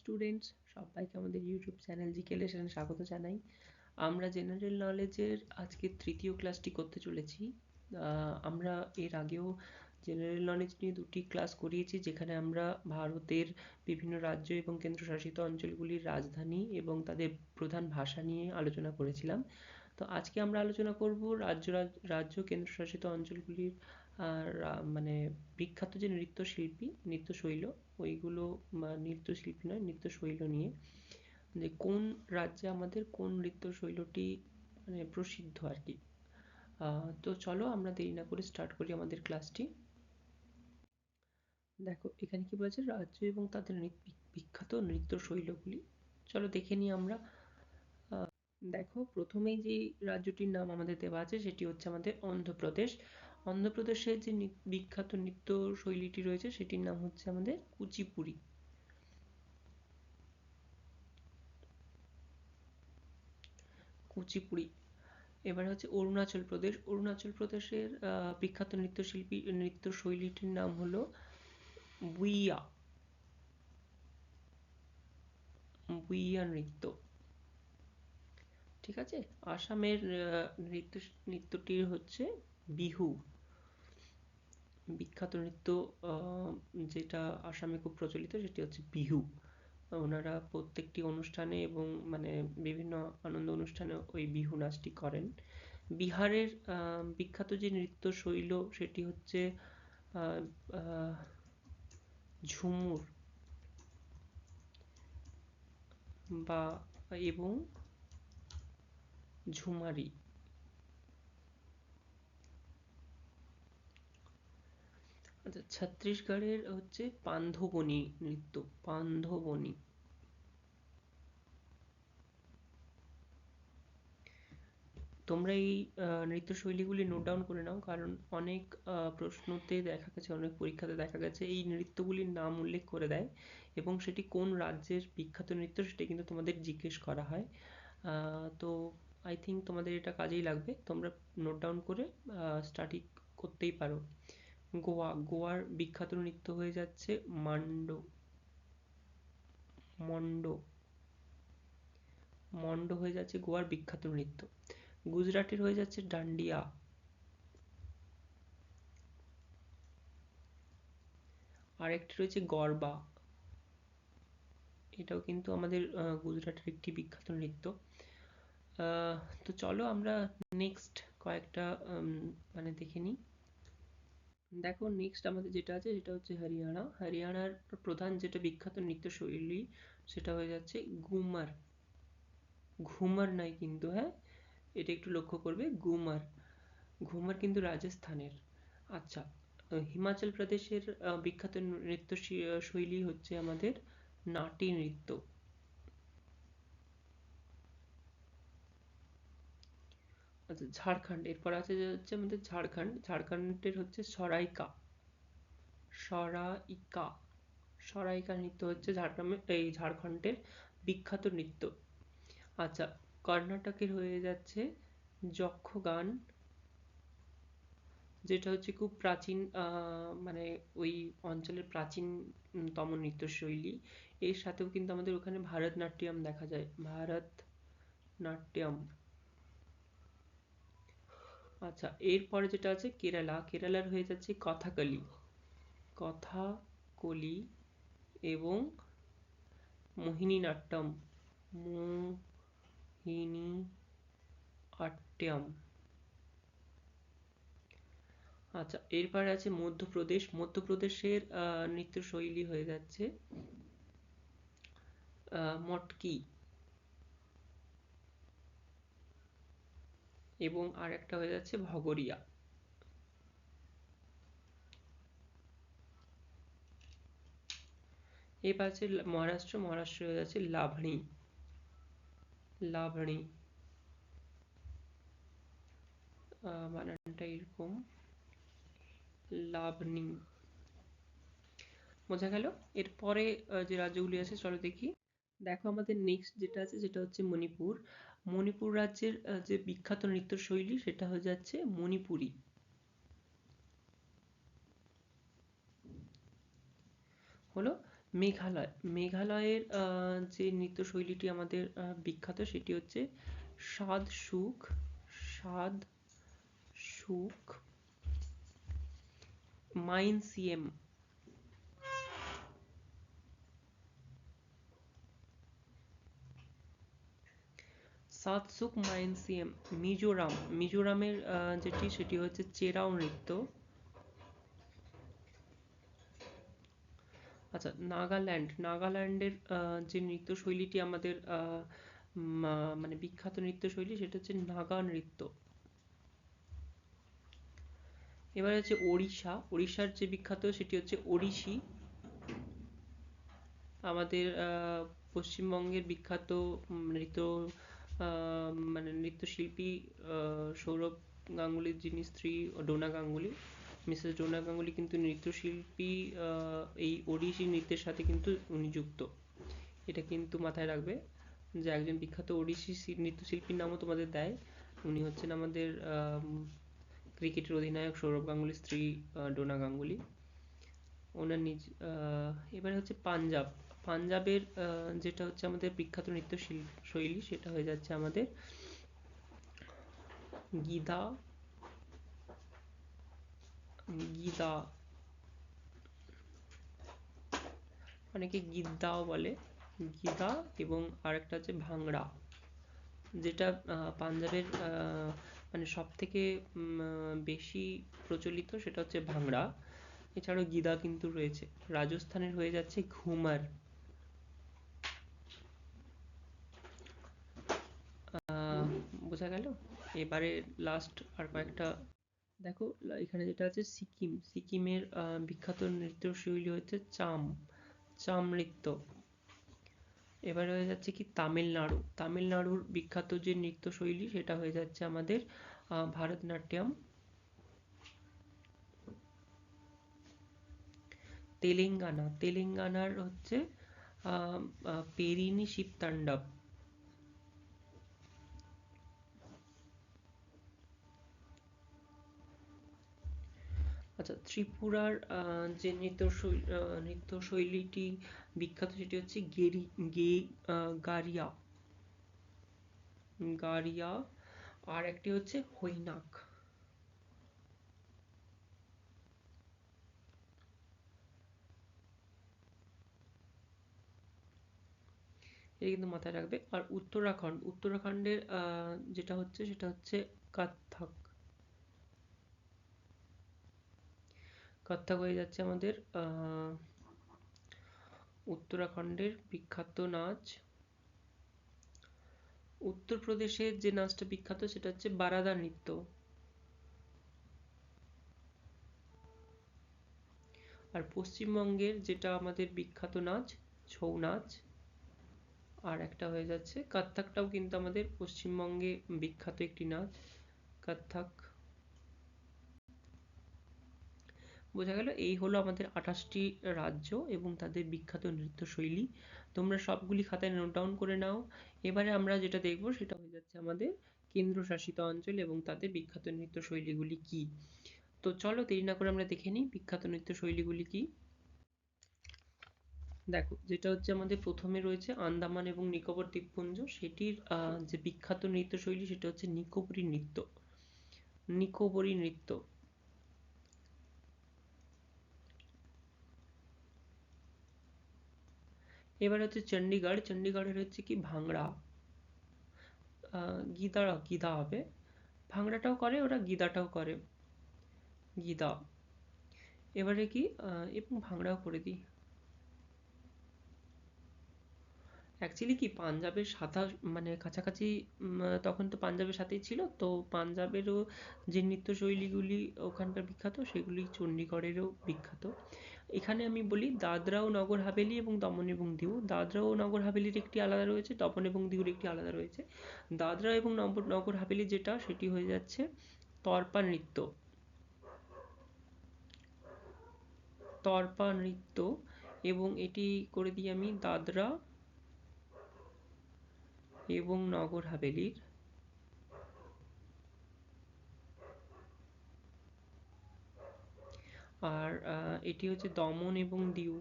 Students সবাইকে আমাদের YouTube channel GK লেসনে স্বাগত জানাই। আমরা জেনারেল নলেজের আজকে তৃতীয় ক্লাসটি করতে চলেছি। আমরা এর আগেও জেনারেল নলেজ নিয়ে দুটি ক্লাস করিয়েছি, যেখানে আমরা ভারতের বিভিন্ন রাজ্য এবং কেন্দ্রশাসিত অঞ্চলগুলির রাজধানী এবং তাদের প্রধান ভাষা নিয়ে আলোচনা করেছিলাম। তো আজকে আমরা আলোচনা করব রাজ্য রাজ্য, কেন্দ্রশাসিত অঞ্চলগুলির মানে বিখ্যাত যে নৃত্যশিল্পী, নৃত্যশৈল, ওইগুলো নৃত্যশিল্পী নয়, নৃত্যশৈল নিয়ে, যে কোন রাজ্যে আমাদের কোন নৃত্যশৈলটি মানে প্রসিদ্ধ আর কি তো চলো আমরা দেরি না করে স্টার্ট করি আমাদের ক্লাসটি দেখো, এখানে কি বলেছে? রাজ্য এবং তাদের বিখ্যাত নৃত্যশৈলগুলি। চলো দেখে নিই আমরা। দেখো, প্রথমেই যে রাজ্যটির নাম আমাদের দেওয়া আছে, সেটি হচ্ছে আমাদের অন্ধ্রপ্রদেশ। অন্ধ্রপ্রদেশের যে বিখ্যাত নৃত্য শৈলীটি রয়েছে, সেটির নাম হচ্ছে আমাদের কুচিপুড়ি। কুচিপুড়ি। এবার হচ্ছে অরুণাচল প্রদেশ। অরুণাচল প্রদেশের বিখ্যাত নৃত্যশিল্পী নৃত্য শৈলীটির নাম হলো বুইয়া। বুইয়া নৃত্য। ঠিক আছে? আসামের নৃত্য নৃত্যটি হচ্ছে বিহু। বিখ্যাত নৃত্য যেটা আসামে খুব প্রচলিত, সেটি হচ্ছে বিহু। ওনারা প্রত্যেকটি অনুষ্ঠানে এবং মানে বিভিন্ন আনন্দ অনুষ্ঠানে ওই বিহু নাচটি করেন। বিহারের বিখ্যাত যে নৃত্য শৈল সেটি হচ্ছে ঝুমুর বা এবং ঝুমারি। আচ্ছা ছত্তিশগড়ের হচ্ছে পান্থবনী নৃত্য, পান্থবনী। তোমরা এই নৃত্যশৈলীগুলি নোট ডাউন করে নাও, কারণ অনেক প্রশ্নতে দেখা গেছে, অনেক পরীক্ষাতে দেখা গেছে, এই নৃত্যগুলির নাম উল্লেখ করে দেয় এবং সেটি কোন রাজ্যের বিখ্যাত নৃত্য সেটি কিন্তু তোমাদের জিজ্ঞেস করা হয়। তো আই থিঙ্ক তোমাদের এটা কাজেই লাগবে, তোমরা নোট ডাউন করে স্টাডি করতেই পারো। গোয়া, গোয়ার বিখ্যাত নৃত্য হয়ে যাচ্ছে মান্ড। মন্ড। মন্ড হয়ে যাচ্ছে গোয়ার বিখ্যাত নৃত্য। গুজরাটের হয়ে যাচ্ছে ডান্ডিয়া। আরেকটি রয়েছে গরবা। এটাও কিন্তু আমাদের গুজরাটের একটি বিখ্যাত নৃত্য। তো চলো আমরা নেক্সট কয়েকটা মানে দেখে নিই। দেখো নেক্সট আমাদের যেটা আছে, সেটা হচ্ছে হরিয়ানা। হরিয়ানার প্রধান যেটা বিখ্যাত নৃত্যশৈলী, সেটা হয়ে যাচ্ছে ঘুমার ঘুমার নাই কিন্তু হ্যাঁ? এটা একটু লক্ষ্য করবে ঘুমার ঘুমার কিন্তু রাজস্থানের। আচ্ছা হিমাচল প্রদেশের বিখ্যাত নৃত্য শৈলী হচ্ছে আমাদের নাটি নৃত্য। আচ্ছা ঝাড়খণ্ড। এরপর আছে যে হচ্ছে আমাদের ঝাড়খণ্ড। ঝাড়খণ্ডের হচ্ছে সরাইকা। সরাইকা। সরাইকা নৃত্য হচ্ছে ঝাড়গ্রামের এই ঝাড়খণ্ডের বিখ্যাত নৃত্য। আচ্ছা কর্ণাটকের হয়ে যাচ্ছে যক্ষগান, যেটা হচ্ছে খুব প্রাচীন মানে ওই অঞ্চলের প্রাচীনতম নৃত্যশৈলী। এর সাথেও কিন্তু আমাদের ওখানে ভারতনাট্যম দেখা যায়। ভারত নাট্যম আচ্ছা এরপরে যেটা আছে, কেরালা। কেরালার হয়ে যাচ্ছে কথাকলি। কথাকলি এবং মোহিনীনাট্যম। মোহিনী আট্যম আচ্ছা এরপরে আছে মধ্যপ্রদেশ। মধ্যপ্রদেশের নৃত্যশৈলী হয়ে যাচ্ছে মটকি। এবং আর একটা হয়ে যাচ্ছে ভগরিয়া। এবার আছে মহারাষ্ট্র মহারাষ্ট্র হয়ে যাচ্ছে লাভড়ি লাভড়ি বানানটা এরকম। লাভনি বোঝা গেল? এরপরে যে রাজ্যগুলি আছে, চলো দেখি। দেখো আমাদের নেক্সট যেটা আছে সেটা হচ্ছে মণিপুর। মণিপুর রাজ্যের যে বিখ্যাত নৃত্যশৈলী সেটা হয়ে যাচ্ছে মণিপুরি। হলো মেঘালয়। মেঘালয়ের যে নৃত্যশৈলীটি আমাদের বিখ্যাত সেটি হচ্ছে সাদ সুখ সাদ সুখ মাইনসিয়াম সাতসুক মাইনসিয়াম মিজোরাম। মিজোরামের যেটি, সেটি হচ্ছে চেরাও নৃত্য। আচ্ছা নাগাল্যান্ড। নাগাল্যান্ডের যে নৃত্যশৈলীটি আমাদের, আহ মানে বিখ্যাত নৃত্যশৈলী, সেটা হচ্ছে নাগা নৃত্য। এবার হচ্ছে ওড়িশা। ওড়িশার যে বিখ্যাত, সেটি হচ্ছে ওড়িশি। আমাদের পশ্চিমবঙ্গের বিখ্যাত নৃত্য মানে নৃত্যশিল্পী সৌরভ গাঙ্গুলির যিনি স্ত্রী, ডোনা গাঙ্গুলি, মিসেস ডোনা গাঙ্গুলি কিন্তু নৃত্যশিল্পী এই ওড়িশি নৃত্যের সাথে কিন্তু উনি যুক্ত। এটা কিন্তু মাথায় রাখবে যে একজন বিখ্যাত ওড়িশি নৃত্যশিল্পীর নামও তোমাদের দেয়। উনি হচ্ছেন আমাদের ক্রিকেটের অধিনায়ক সৌরভ গাঙ্গুলির স্ত্রী ডোনা গাঙ্গুলি। ওনার নিজ এবারে হচ্ছে পাঞ্জাব। পাঞ্জাবের যেটা হচ্ছে আমাদের বিখ্যাত নৃত্য শৈলী, সেটা হয়ে যাচ্ছে আমাদের গিদা গিদা অনেকে গিদ্দাও বলে গিদা এবং আরেকটা হচ্ছে ভাংড়া, যেটা পাঞ্জাবের মানে সব থেকে বেশি প্রচলিত সেটা হচ্ছে ভাংড়া। এছাড়াও গিদা কিন্তু রয়েছে। রাজস্থানের হয়ে যাচ্ছে ঘুমার। বোঝা গেল? এবারে লাস্ট আর কয়েকটা, দেখো এখানে যেটা আছে সিকিম। সিকিমের বিখ্যাত নৃত্যশৈলী হচ্ছে চাম চাম নৃত্য। এবারে হয়ে যাচ্ছে কি তামিলনাড়ু। তামিলনাড়ুর বিখ্যাত যে নৃত্যশৈলী, সেটা হয়ে যাচ্ছে আমাদের ভারতনাট্যম। তেলেঙ্গানা। তেলেঙ্গানার হচ্ছে পেরিনি শিবতাণ্ডব। আচ্ছা ত্রিপুরার যে নৃত্যশৈলী নৃত্যশৈলীটি বিখ্যাত সেটি হচ্ছে গেরি, গে গারিয়া। গারিয়া, আর একটি হচ্ছে হৈনাক। কিন্তু মাথায় রাখবে। আর উত্তরাখণ্ড, উত্তরাখণ্ডের যেটা হচ্ছে সেটা হচ্ছে কত্থক। কত্থক হয়ে যাচ্ছে আমাদের উত্তরাখণ্ডের বিখ্যাত নাচ। উত্তরপ্রদেশের যে নাচটা বিখ্যাত সেটা হচ্ছে বারাদা নৃত্য। আর পশ্চিমবঙ্গের যেটা আমাদের বিখ্যাত নাচ, ছৌ নাচ, আর একটা হয়ে যাচ্ছে, কত্থকটাও কিন্তু আমাদের পশ্চিমবঙ্গে বিখ্যাত একটি নাচ, কত্থক। বোঝা গেল, এই হলো আমাদের আঠাশটি রাজ্য এবং তাদের বিখ্যাত নৃত্যশৈলী। তোমরা সবগুলি খাতায় নোট ডাউন করে নাও। এবারে আমরা যেটা দেখব সেটা হয়ে যাচ্ছে আমাদের কেন্দ্রশাসিত অঞ্চল এবং তাদের বিখ্যাত নৃত্যশৈলীগুলি কি। তো চলো দেরি না করে আমরা দেখে নিই বিখ্যাত নৃত্যশৈলীগুলি কি। দেখো, যেটা হচ্ছে আমাদের প্রথমে রয়েছে আন্দামান এবং নিকোবর দ্বীপপুঞ্জ। সেটির যে বিখ্যাত নৃত্যশৈলী সেটা হচ্ছে নিকোবরি নৃত্য। নিকোবরি নৃত্য। এবার হচ্ছে চণ্ডীগড় চণ্ডীগড়ের হচ্ছে কি ভাংড়া গিদা গিদা হবে। ভাংড়াটাও করে, ওরা গিদাটাও করে। গিদা এবারে কি এবং ভাংড়াও করে দিই। অ্যাকচুয়ালি কি পাঞ্জাবের সাথা মানে কাছাকাছি তখন তো পাঞ্জাবের সাথেই ছিল, তো পাঞ্জাবেরও যে নৃত্যশৈলীগুলি ওখানকার বিখ্যাত, সেগুলি চণ্ডীগড়েরও বিখ্যাত। এখানে আমি বলি দাদরা ও নগর হাভেলি এবং দমন এবং দিউ। দাদরা ও নগর হাভেলির একটি আলাদা রয়েছে, দমন এবং দিউর একটি আলাদা রয়েছে। দাদরা এবং নগর হাভেলি যেটা, সেটি হয়ে যাচ্ছে তর্পা নৃত্য। তর্পা নৃত্য এবং এটি করে দিই আমি দাদরা এবং নগর হাভেলির আর এটি হচ্ছে দমন এবং দিউ।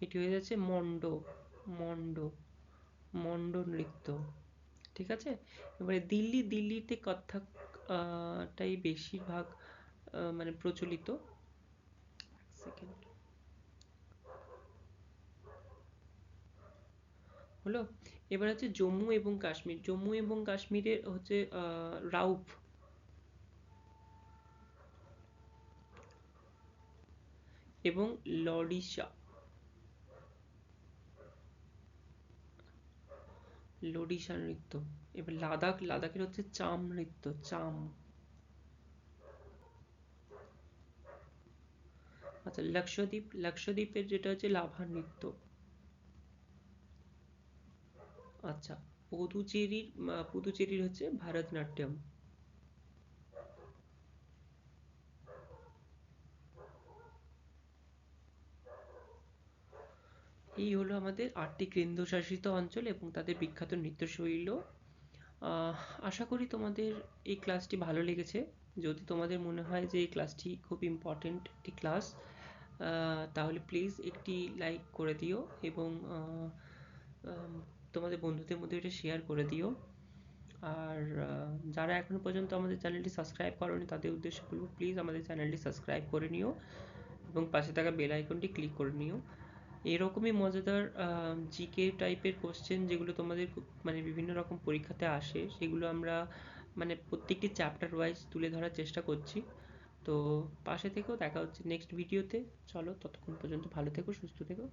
এটি হয়ে যাচ্ছে মন্ড মন্ড মন্ড নৃত্য, ঠিক আছে? এবারে দিল্লি, দিল্লিতে কত্থক টাই বেশিরভাগ মানে প্রচলিত। সেকেন্ড হলো? এবার হচ্ছে জম্মু এবং কাশ্মীর। জম্মু এবং কাশ্মীরের হচ্ছে রাউফ। এবং লরিশা। লরিশা নৃত্য। এবার লাদাখ, লাদাখের হচ্ছে চাম নৃত্য, চাম। আচ্ছা লাক্ষদ্বীপ, লাক্ষদ্বীপের যেটা হচ্ছে লাভা নৃত্য। আচ্ছা পুদুচেরির পুদুচেরির হচ্ছে ভারতনাট্যম। এই হলো আমাদের আটটি কেন্দ্রশাসিত অঞ্চল এবং তাদের বিখ্যাত নৃত্যশৈল। আশা করি তোমাদের এই ক্লাসটি ভালো লেগেছে। যদি তোমাদের মনে হয় যে এই ক্লাসটি খুব ইম্পর্টেন্ট একটি ক্লাস তাহলে প্লিজ একটি লাইক করে দিও এবং তোমাদের বন্ধুদের মধ্যে এটা শেয়ার করে দিও। আর যারা এখনও পর্যন্ত আমাদের চ্যানেলটি সাবস্ক্রাইব করোনি, তাদের উদ্দেশ্যে বলব প্লিজ আমাদের চ্যানেলটি সাবস্ক্রাইব করে নিও এবং পাশে থাকা বেল আইকনটি ক্লিক করে নিও। এরকমই মজাদার জিকে টাইপের কোশ্চেন যেগুলো তোমাদের মানে বিভিন্ন রকম পরীক্ষাতে আসে, সেগুলো আমরা মানে প্রত্যেকটি চ্যাপ্টার ওয়াইজ তুলে ধরার চেষ্টা করছি। তো পাশে থেকেও দেখা হচ্ছে নেক্সট ভিডিওতে চলো, ততক্ষণ পর্যন্ত ভালো থেকো, সুস্থ থেকো।